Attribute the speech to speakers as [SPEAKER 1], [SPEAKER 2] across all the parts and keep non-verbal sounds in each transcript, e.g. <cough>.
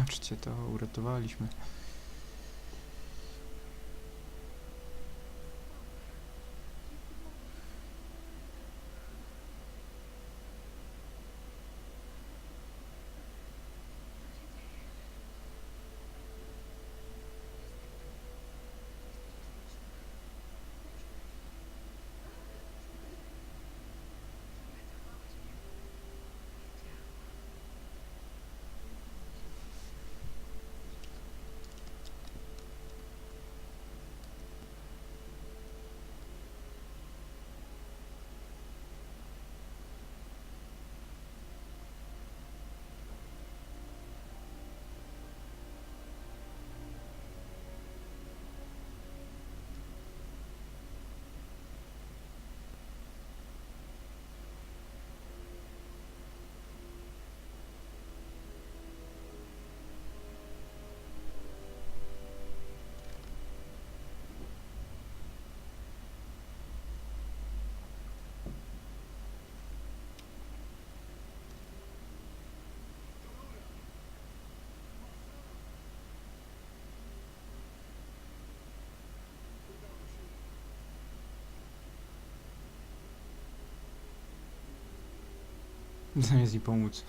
[SPEAKER 1] Patrzcie, to uratowaliśmy. <laughs> Zamiast jej pomóc.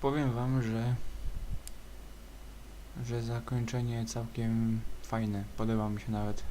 [SPEAKER 1] Powiem wam, że że zakończenie całkiem fajne. Podoba mi się nawet.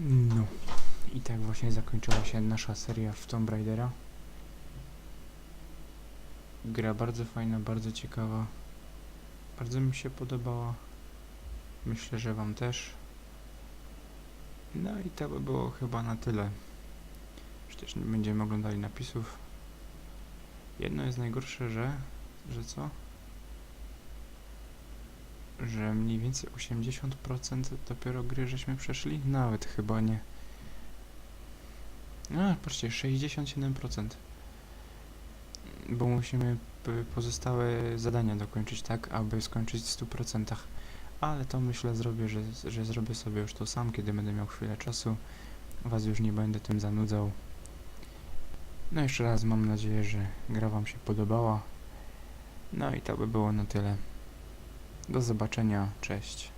[SPEAKER 1] No. I tak właśnie zakończyła się nasza seria w Tomb Raidera. Gra bardzo fajna, bardzo ciekawa. Bardzo mi się podobała. Myślę, że wam też. No i to by było chyba na tyle. Przecież nie będziemy oglądali napisów. Jedno jest najgorsze, że... że co? Że mniej więcej 80% dopiero gry żeśmy przeszli? Nawet chyba nie. A, patrzcie, 67%. Bo musimy p- pozostałe zadania dokończyć tak, aby skończyć w 100%. Ale to myślę zrobię, że, że zrobię sobie już to sam, kiedy będę miał chwilę czasu. Was już nie będę tym zanudzał. No jeszcze raz mam nadzieję, że gra wam się podobała. No i to by było na tyle. Do zobaczenia, cześć.